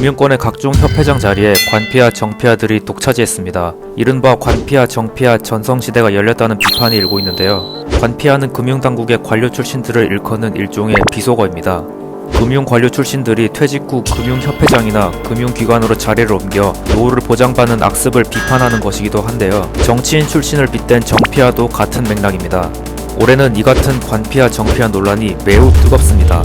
금융권의 각종 협회장 자리에 관피아 정피아들이 독차지했습니다. 이른바 관피아 정피아 전성시대가 열렸다는 비판이 일고 있는데요. 관피아는 금융당국의 관료 출신들을 일컫는 일종의 비속어입니다. 금융 관료 출신들이 퇴직 후 금융협회장이나 금융기관으로 자리를 옮겨 노후를 보장받는 악습을 비판하는 것이기도 한데요. 정치인 출신을 빗댄 정피아도 같은 맥락입니다. 올해는 이 같은 관피아 정피아 논란이 매우 뜨겁습니다.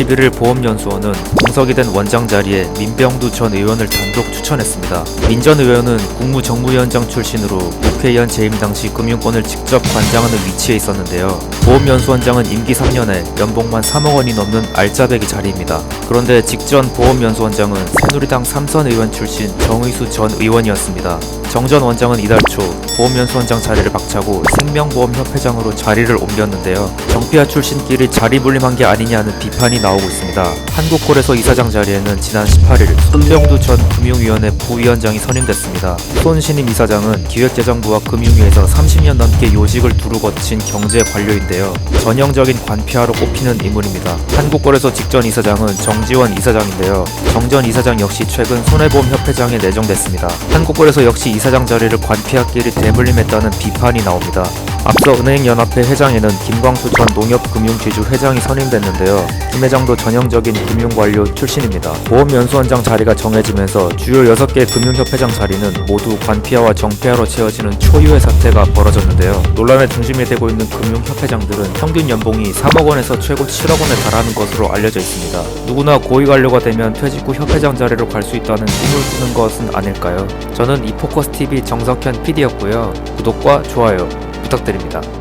21일 보험연수원은 공석이 된 원장 자리에 민병두 전 의원을 단독 추천했습니다. 민 전 의원은 국무정무위원장 출신으로 국회의원 재임 당시 금융권을 직접 관장하는 위치에 있었는데요. 보험연수원장은 임기 3년에 연봉만 3억 원이 넘는 알짜배기 자리입니다. 그런데 직전 보험연수원장은 새누리당 삼선 의원 출신 정의수 전 의원이었습니다. 정 전 원장은 이달 초 보험연수원장 자리를 박차고 생명보험협회장으로 자리를 옮겼는데요. 정피아 출신끼리 자리 불림한 게 아니냐는 비판이 나오고 있습니다. 한국콜에서 이사장 자리에는 지난 18일 손병두 전 금융위원회 부위원장이 선임됐습니다. 손 신임 이사장은 기획재정부와 금융위에서 30년 넘게 요직을 두루 거친 경제 관료인데요. 전형적인 관피아로 꼽히는 인물입니다. 한국콜에서 직전 이사장은 정지원 이사장인데요. 정전 이사장 역시 최근 손해보험협회장에 내정됐습니다. 한국콜에서 역시 이사장 자리를 관피아끼리 대 물림했다는 비판이 나옵니다. 앞서 은행연합회 회장에는 김광수 전 농협금융지주 회장이 선임됐는데요. 김 회장도 전형적인 금융관료 출신입니다. 보험연수원장 자리가 정해지면서 주요 6개 금융협회장 자리는 모두 관피아와 정피아로 채워지는 초유의 사태가 벌어졌는데요. 논란의 중심이 되고 있는 금융협회장들은 평균 연봉이 3억 원에서 최고 7억 원에 달하는 것으로 알려져 있습니다. 누구나 고위관료가 되면 퇴직 후 협회장 자리로 갈 수 있다는 꿈을 꾸는 것은 아닐까요? 저는 이포커스TV 정석현 PD였고요. 구독과 좋아요 부탁드립니다.